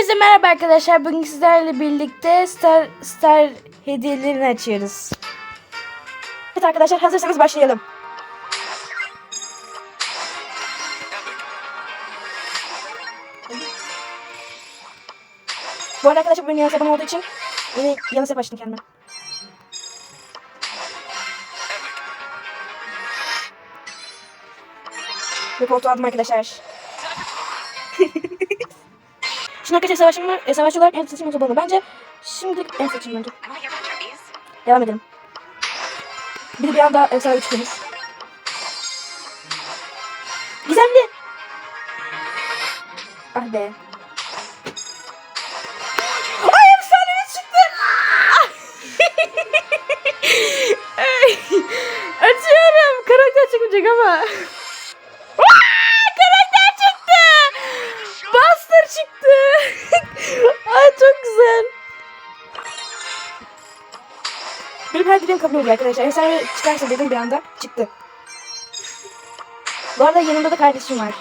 Hepinize merhaba arkadaşlar. Bugün sizlerle birlikte Star Star hediyelerini açıyoruz. Evet arkadaşlar hazırsanız başlayalım. Bu arada arkadaşlar benim abone olduğu için yeni yanlış başladım kendime. Ve koltuğu aldım arkadaşlar. Şimdi arkadaşlar savaşım var. E, savaşçı olarak en seçim bana. Bence şimdilik en seçim bence. Devam edelim. Bir de bir anda efsane çıkmış. Gizemli. Ah be. Ay efsane üç çıktı. Ay, Açıyorum. Karakter çıkmayacak ama. Benim her dileğim kabul oluyor arkadaşlar. Efsane çıkarsa dedim bir anda çıktı. Bu arada yanımda da kardeşim var.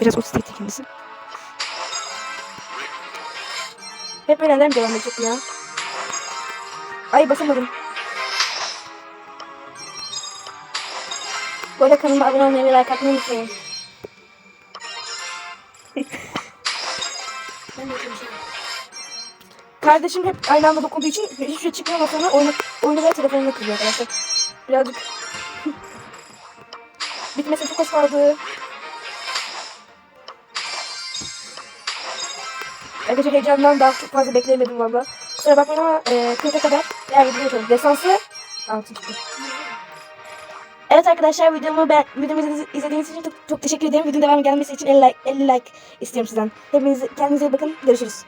Biraz otistik kendisi. Hep böyle neden devam edecek ya? Ay basamadım. Bu arada kanalıma abone olmayı ve like atmayı unutmayın. Kardeşim hep aynı anda dokunduğu için hiçbir şey çıkmıyor sonra oyunu, oyunu ve telefonunu kırıyor arkadaşlar. Birazcık bitmesine çok az kaldı. Arkadaşlar heyecandan daha çok fazla bekleyemedim valla. Kusura bakmayın ama e, 40'a kadar diğer videoyu yapalım. Desansı altın çıktı. Evet arkadaşlar videomu ben videomu izlediğiniz için çok, çok teşekkür ederim. Videonun devamı gelmesi için 50 like, 50 like istiyorum sizden. Hepiniz kendinize iyi bakın. Görüşürüz.